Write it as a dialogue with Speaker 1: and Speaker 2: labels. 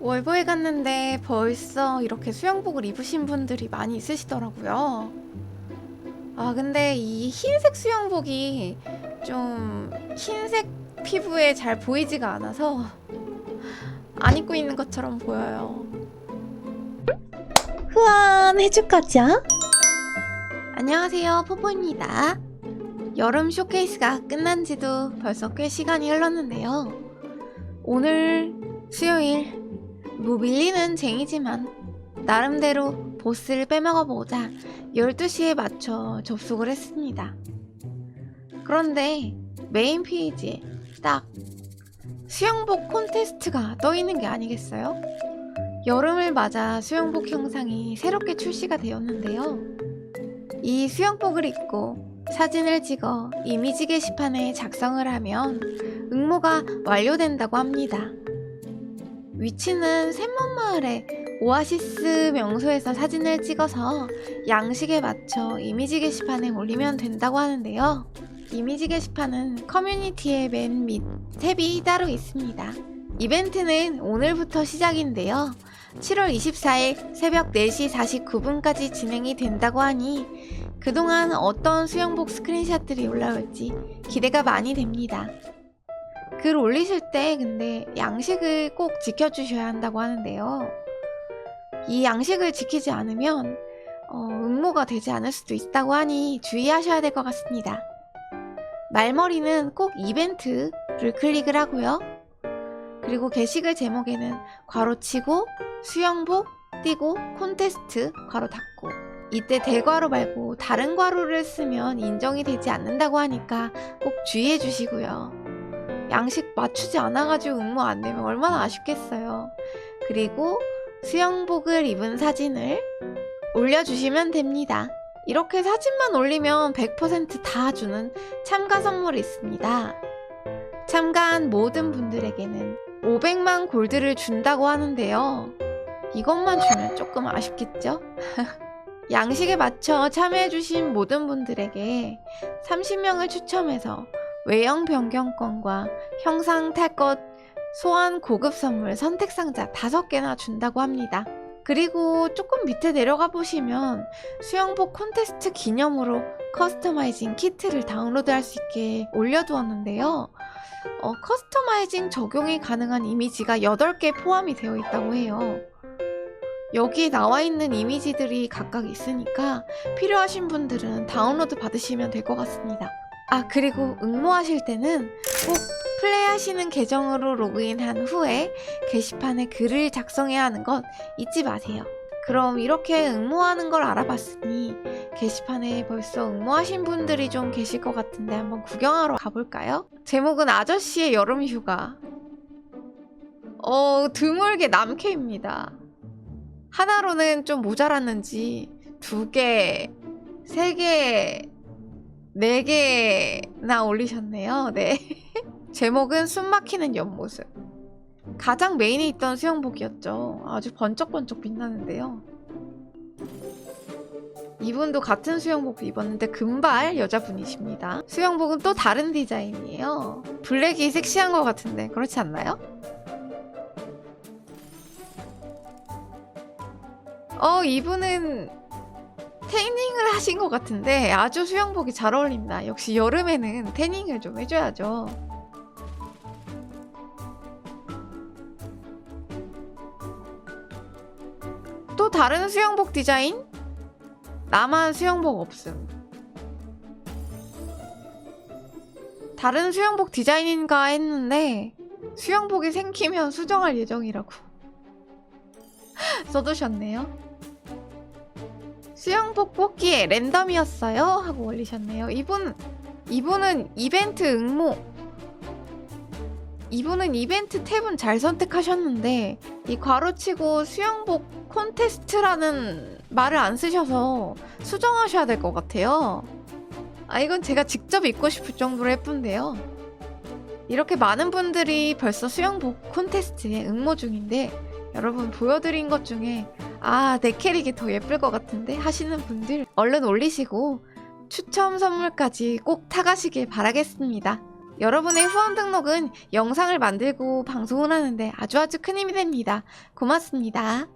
Speaker 1: 월보에 갔는데 벌써 이렇게 수영복을 입으신 분들이 많이 있으시더라고요. 아, 근데 이 흰색 수영복이 좀 흰색 피부에 잘 보이지가 않아서 안 입고 있는 것처럼 보여요.
Speaker 2: 후안 해주까지야?
Speaker 1: 안녕하세요, 포포입니다. 여름 쇼케이스가 끝난 지도 벌써 꽤 시간이 흘렀는데요. 오늘 수요일, 뭐 밀리는 쟁이지만 나름대로 보스를 빼먹어보자 12시에 맞춰 접속을 했습니다. 그런데 메인 페이지에 딱 수영복 콘테스트가 떠 있는 게 아니겠어요? 여름을 맞아 수영복 형상이 새롭게 출시가 되었는데요. 이 수영복을 입고 사진을 찍어 이미지 게시판에 작성을 하면 응모가 완료된다고 합니다. 위치는 샘먼마을의 오아시스 명소에서 사진을 찍어서 양식에 맞춰 이미지 게시판에 올리면 된다고 하는데요. 이미지 게시판은 커뮤니티의 맨 밑 탭이 따로 있습니다. 이벤트는 오늘부터 시작인데요. 7월 24일 새벽 4시 49분까지 진행이 된다고 하니 그동안 어떤 수영복 스크린샷들이 올라올지 기대가 많이 됩니다. 글 올리실 때 근데 양식을 꼭 지켜주셔야 한다고 하는데요. 이 양식을 지키지 않으면 어, 응모가 되지 않을 수도 있다고 하니 주의하셔야 될 것 같습니다. 말머리는 꼭 이벤트를 클릭을 하고요. 그리고 게시글 제목에는 괄호 치고 수영복 띄고 콘테스트 괄호 닫고 이때 대괄호 말고 다른 괄호를 쓰면 인정이 되지 않는다고 하니까 꼭 주의해 주시고요. 양식 맞추지 않아가지고 응모 안 되면 얼마나 아쉽겠어요. 그리고 수영복을 입은 사진을 올려주시면 됩니다. 이렇게 사진만 올리면 100%다 주는 참가 선물이 있습니다. 참가한 모든 분들에게는 500만 골드를 준다고 하는데요. 이것만 주면 조금 아쉽겠죠? 양식에 맞춰 참여해주신 모든 분들에게 30명을 추첨해서 외형 변경권과 형상 탈것 소환 고급 선물 선택 상자 5개나 준다고 합니다. 그리고 조금 밑에 내려가 보시면 수영복 콘테스트 기념으로 커스터마이징 키트를 다운로드 할 수 있게 올려두었는데요. 어, 커스터마이징 적용이 가능한 이미지가 8개 포함이 되어 있다고 해요. 여기에 나와 있는 이미지들이 각각 있으니까 필요하신 분들은 다운로드 받으시면 될 것 같습니다. 아, 그리고 응모하실 때는 꼭 플레이하시는 계정으로 로그인한 후에 게시판에 글을 작성해야 하는 것 잊지 마세요. 그럼 이렇게 응모하는 걸 알아봤으니 게시판에 벌써 응모하신 분들이 좀 계실 것 같은데 한번 구경하러 가볼까요? 제목은 아저씨의 여름 휴가. 어, 드물게 남캐입니다. 하나로는 좀 모자랐는지 두 개, 세 개, 네 개나 올리셨네요. 네. 제목은 숨 막히는 옆모습. 가장 메인에 있던 수영복이었죠. 아주 번쩍번쩍 빛나는데요. 이분도 같은 수영복 입었는데 금발 여자분이십니다. 수영복은 또 다른 디자인이에요. 블랙이 섹시한 것 같은데 그렇지 않나요? 어, 이분은 태닝을 하신 것 같은데 아주 수영복이 잘 어울립니다. 역시 여름에는 태닝을 좀 해줘야죠. 또 다른 수영복 디자인? 나만 수영복 없음. 다른 수영복 디자인인가 했는데 수영복이 생기면 수정할 예정이라고 써두셨네요. 수영복 뽑기에 랜덤이었어요 하고 올리셨네요. 이분 이분은 이벤트 응모 이분은 이벤트 탭은 잘 선택하셨는데 이 괄호치고 수영복 콘테스트라는 말을 안 쓰셔서 수정하셔야 될 것 같아요. 아 이건 제가 직접 입고 싶을 정도로 예쁜데요. 이렇게 많은 분들이 벌써 수영복 콘테스트에 응모 중인데 여러분 보여드린 것 중에 아 내 캐릭이 더 예쁠 것 같은데 하시는 분들 얼른 올리시고 추첨 선물까지 꼭 타가시길 바라겠습니다. 여러분의 후원 등록은 영상을 만들고 방송을 하는데 아주 아주 큰 힘이 됩니다. 고맙습니다.